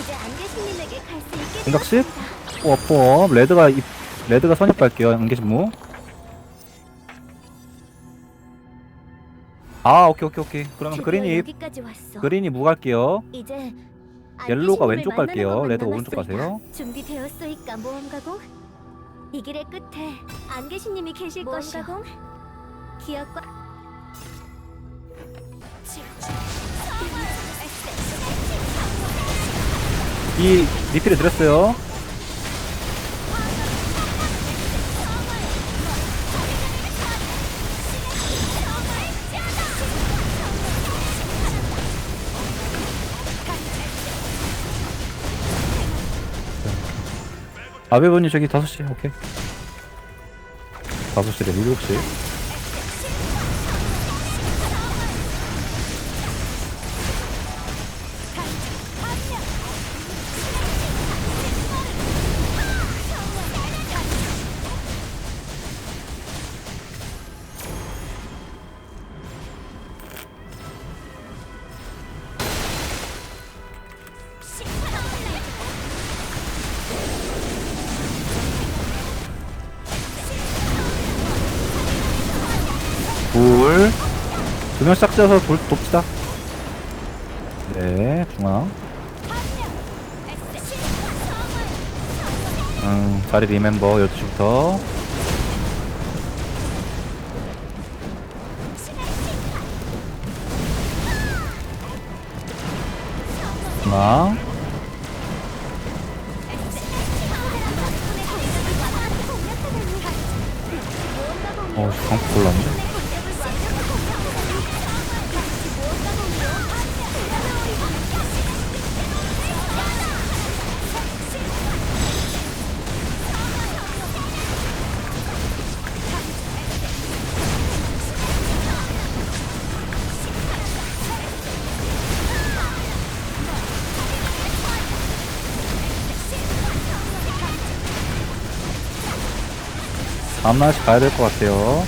이제 안개신님에게 갈 수 있게 생각식? 되었습니다. 포업 레드가 입- 레드가 선입 갈게요 안개신무 아 오케이 오케이 오케이 그러면 그린이 여기까지 왔어. 그린이 무 갈게요 이제 옐로우가 안개신님을 왼쪽 만나는 갈게요 것만 레드가 오른쪽 남았으니까 가세요 준비되었소이까 모험가공? 이 길의 끝에 안개신님이 계실 것이오. 기억과 이 리필을 드렸어요. 아베버니 저기 5시 오케이. 5시래 7시 둘. 두 명 싹 쪄서 돌 돕시다. 네 중앙. 음 자리 리멤버 12시부터. 중앙. 어 광고 골랐네 다음날씩 가야 될 것 같아요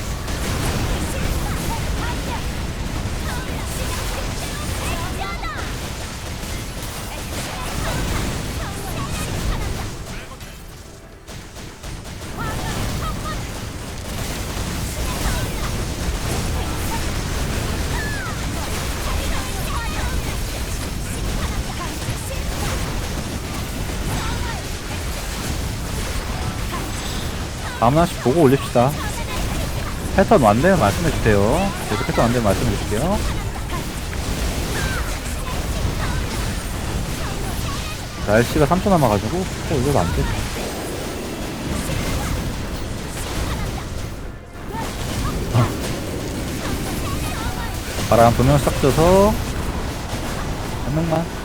다음날씩 보고 올립시다. 패턴 안되면 말씀해주세요. 계속 패턴 안되면 말씀해줄게요. 날씨가 3초 남아가지고 또 올려도 안돼. 바람 두명 싹 쪄서 한 명만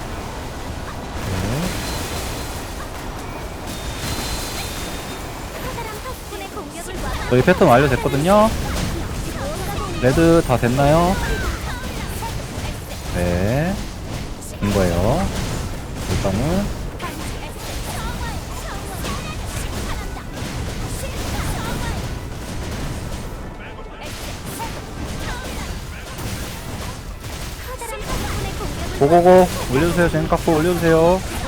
저희 패턴 완료됐거든요 레드 다 됐나요? 네. 된 거예요. 일단은. 고고고 올려주세요. 젠 깎고 올려주세요.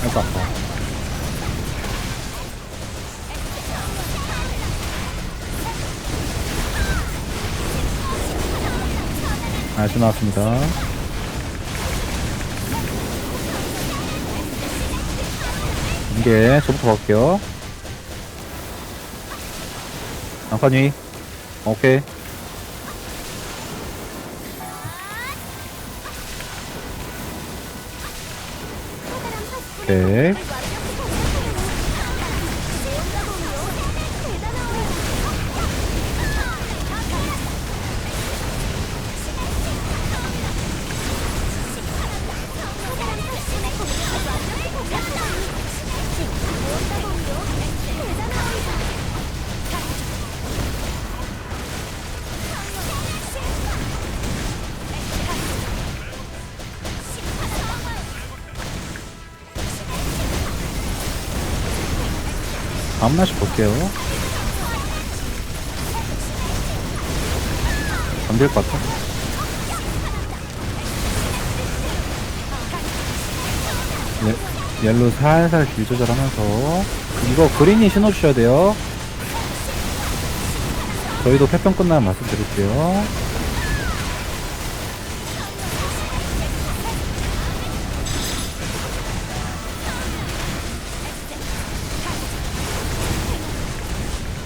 그러니까 아파. 나이스 나왔습니다. 이게 저부터 갈게요. 위. 오케이. 오 다음 날씩 볼게요. 안 될 것 같아. 예, 옐로 살살 길 조절하면서 이거 그린이 신어주셔야 돼요. 저희도 패턴 끝나면 말씀드릴게요.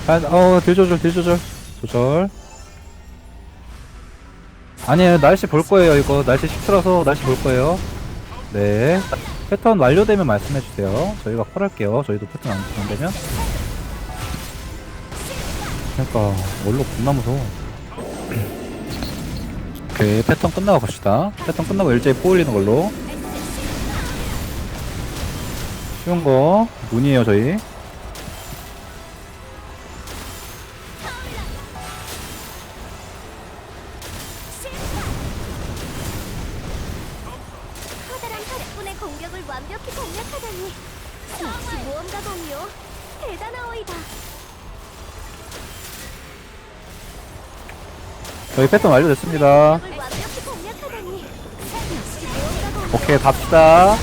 아, 어, 딜 조절, 딜 조절. 조절. 아니에요, 날씨 볼 거예요, 이거. 날씨 10초라서 날씨 볼 거예요. 네. 패턴 완료되면 말씀해주세요. 저희가 콜할게요. 저희도 패턴 안, 안 되면. 그러니까, 원로 겁나 무서워. 오케이, 패턴 끝나고 갑시다. 패턴 끝나고 일제히 포 올리는 걸로. 쉬운 거, 문이에요, 저희. 저희 패턴 완료됐습니다. 오케이, 갑시다.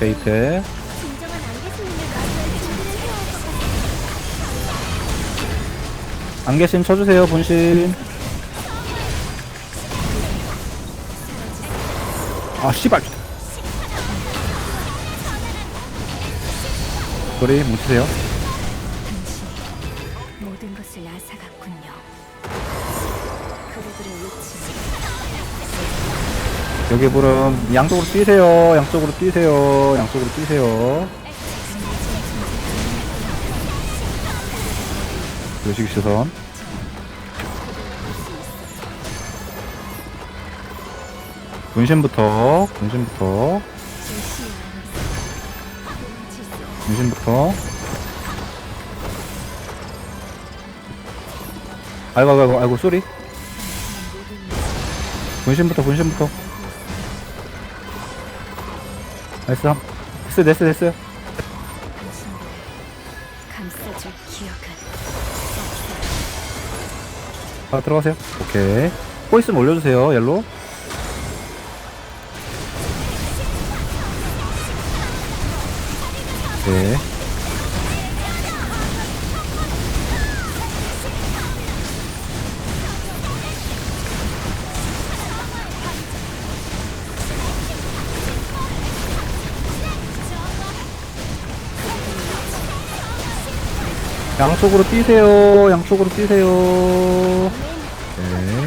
게이트. 안개심 쳐주세요, 분신. 아, 씨발. 소리 뭉치세요. 모든 것을 앗아갔군요. 그대들의 위치 여기 부름 양쪽으로 뛰세요. 양쪽으로 뛰세요. 양쪽으로 뛰세요. 요식 시선. 분신부터, 분신부터, 분신부터. 아이고, 아이고, 아이고, 쏘리. 분신부터, 분신부터. 나이스, 한- 됐어요, 됐어요, 됐어요. 감싸줄 기억은 아, 들어가세요. 오케이. 포 있으면 올려주세요, 옐로. 네. 양쪽으로 뛰세요. 양쪽으로 뛰세요. 네.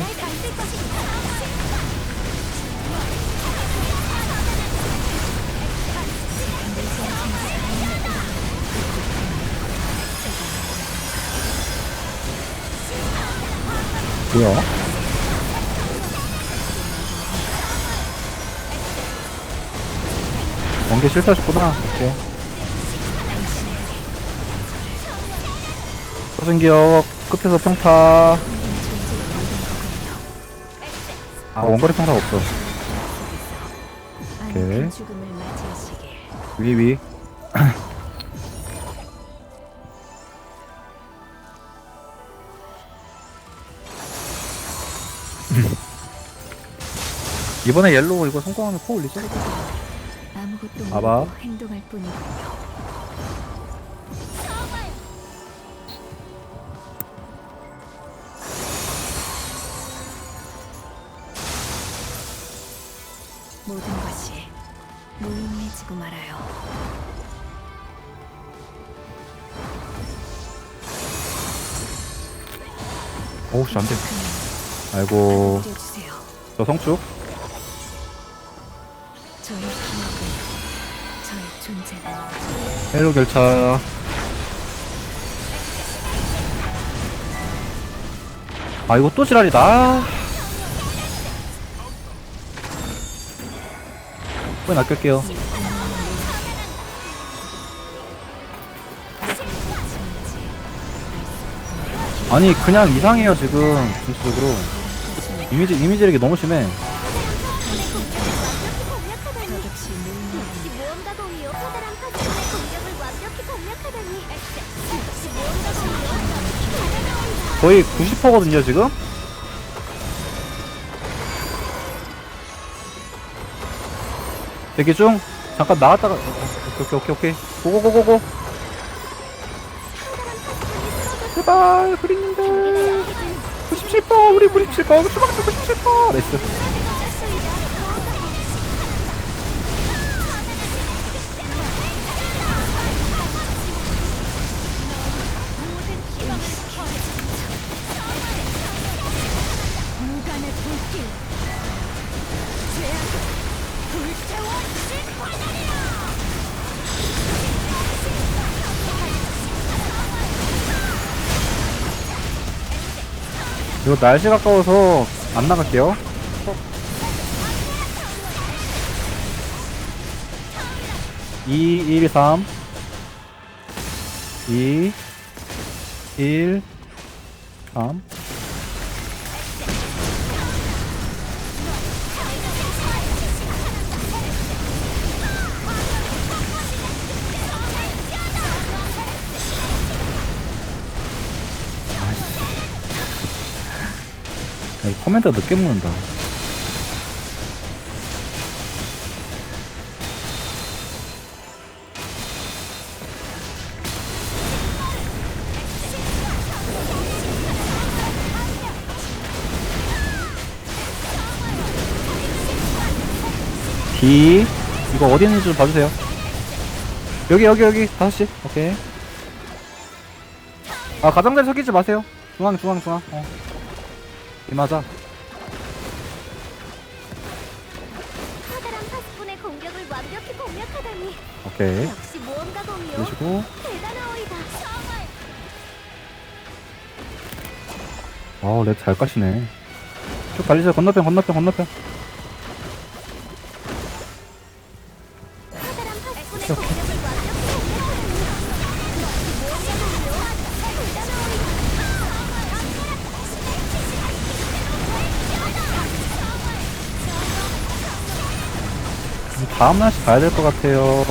뭐야? 원개 싫다셨구나. 오케이. 서승기역 끝에서 평타. 아 원거리 평타 없어 오케이. 위위 이번에 옐로우 이거 성공하면 포 올리죠? 아무것도 봐봐. 모르고 행동할 뿐이군요. 모든 것이 무의미해지고 말아요. 오우씨 안돼. 아이고. 주세요. 저 성축 저의 기억은 저의 존재는 헬로 결차. 아 이거 또 지랄이다 왜 낚을게요? 아니 그냥 이상해요 지금. 진짜적으로. 이미지 이미지력이 너무 심해. 덕없이 무의미한 모 대기 중. 잠깐 나갔다가 어, 오케이 오케이 오케이. 고고고고고. 제발 그린님들. 97% 우리 97% 수박 97% 나이스 이거 날씨 가까워서 안 나갈게요. 이, 1, 3 2 1 3 코멘트 늦게 묻는다. D 이거 어디 있는지 좀 봐주세요. 여기 여기 여기 5시 오케이. 아 가장자리 속이지 마세요. 중앙 중앙 중앙. 어. 이 맞아. 커다란 파수꾼의 공격을 완벽히 공략하다니 오케이. 역시 모험가 공이요 그러시고 대단하오이다 아우 랩 잘 까시네. 쭉 달리세요. 건너편 건너편 건너편. 다음 날씨 가야 될 것 같아요.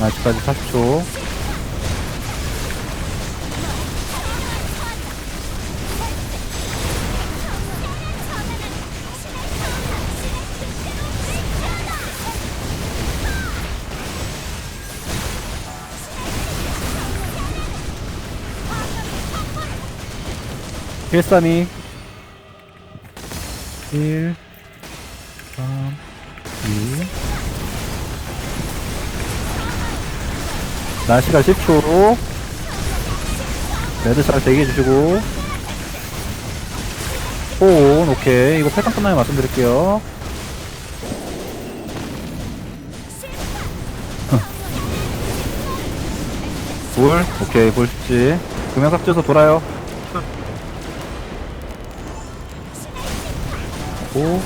아직까지 40초. 일, 삼, 이, 일, 삼, 이. 날씨가 10초. 레드샷 대기해주시고. 호온, 오케이. 이거 패턴 끝나면 말씀드릴게요. 볼, 오케이, 볼 쉽지. 두명 삭제해서 돌아요. 오.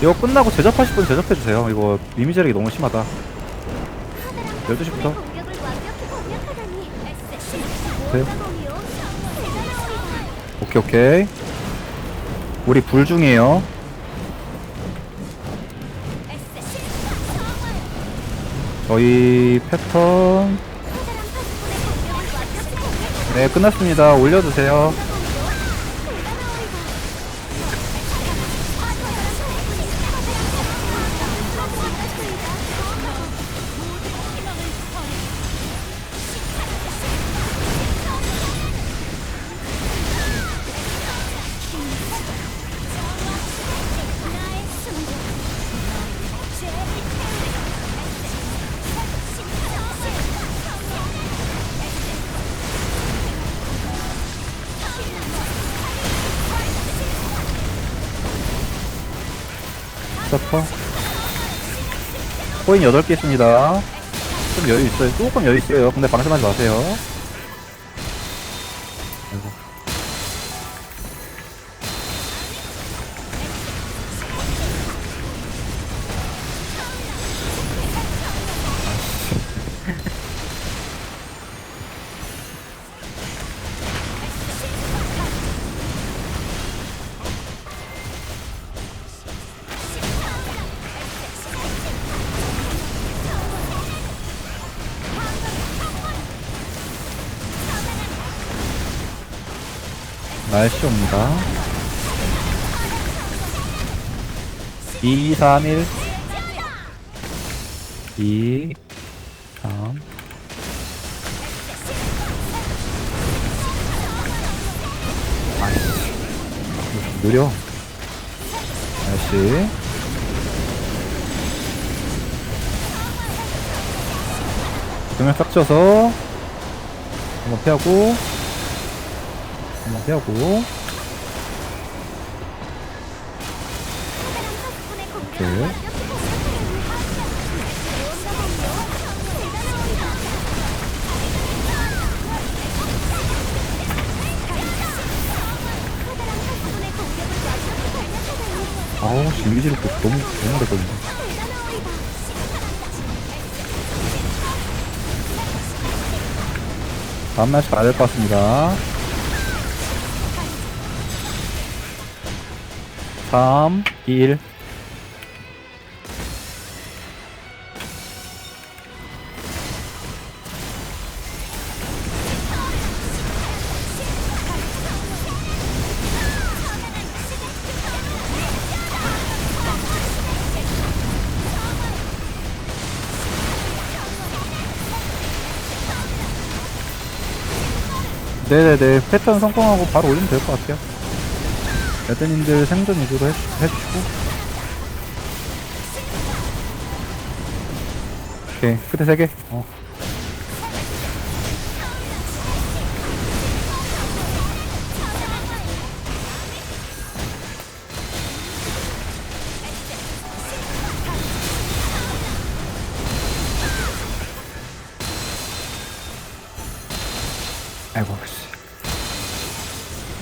이거 끝나고 제접하실 분 제접해주세요. 이거 이미지력이 너무 심하다. 커다란 12시부터. 공격을 완벽히 공략하다니. 네. 모험가공이요. 대단하오이다. 오케이 오케이 우리 불 중이에요 저희 패턴. 네 끝났습니다 올려주세요 스타터. 코인 8개 있습니다. 좀 여유 있어요. 조금 여유 있어요. 근데 방심하지 마세요 날씨 옵니다. 2, 3, 1 2 3 아이씨 느려. 날씨. 등을 싹 쪄서 한번 피하고 한번 피하고. 오케이. 아우 또 너무 너무 됐거든요 다음 날씨 가야 될것 같습니다 3 2 1 네네네. 패턴 성공하고 바로 올리면 될 것 같아요 레드님들 생존 위주로 해, 해주시고. 오케이 끝에 세개. 어. 아이고 씨.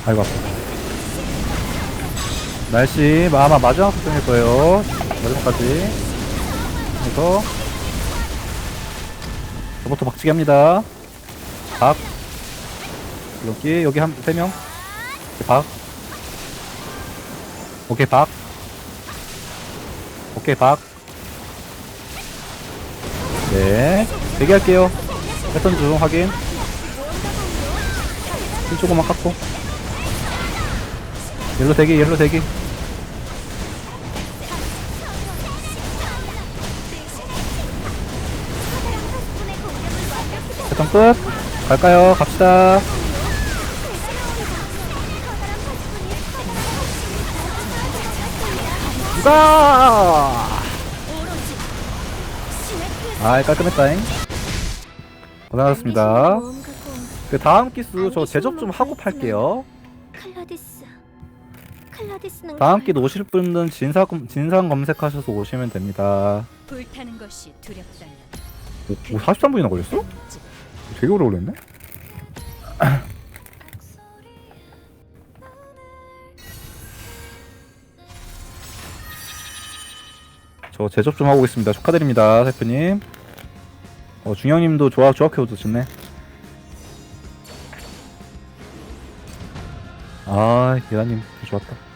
아이고 아파 날씨 아마 마지막 걱정일 거예요. 마지막까지. 그래서 저부터 박치기 합니다. 박. 여기 여기 한 세 명. 박. 오케이 박. 오케이 박. 네. 대기할게요. 패턴 중 확인. 힐 조금만 깎고. 옐로 대기 옐로 대기. 끝. 갈까요? 갑시다. 누가? 아, 깔끔했다잉. 고생하셨습니다. 그 다음 기수 저 제접 좀 하고 팔게요. 다음 기도 오실 분은 진상, 검- 진상 검색하셔서 오시면 됩니다. 불타는 것이 두렵다면 오, 오 43분이나 걸렸어? 되게 오래 걸렸네? 저 제접 좀 하고 있습니다. 축하드립니다, 세프님. 어 중형님도 좋아 좋게 오셨네 아 기라님 좋았다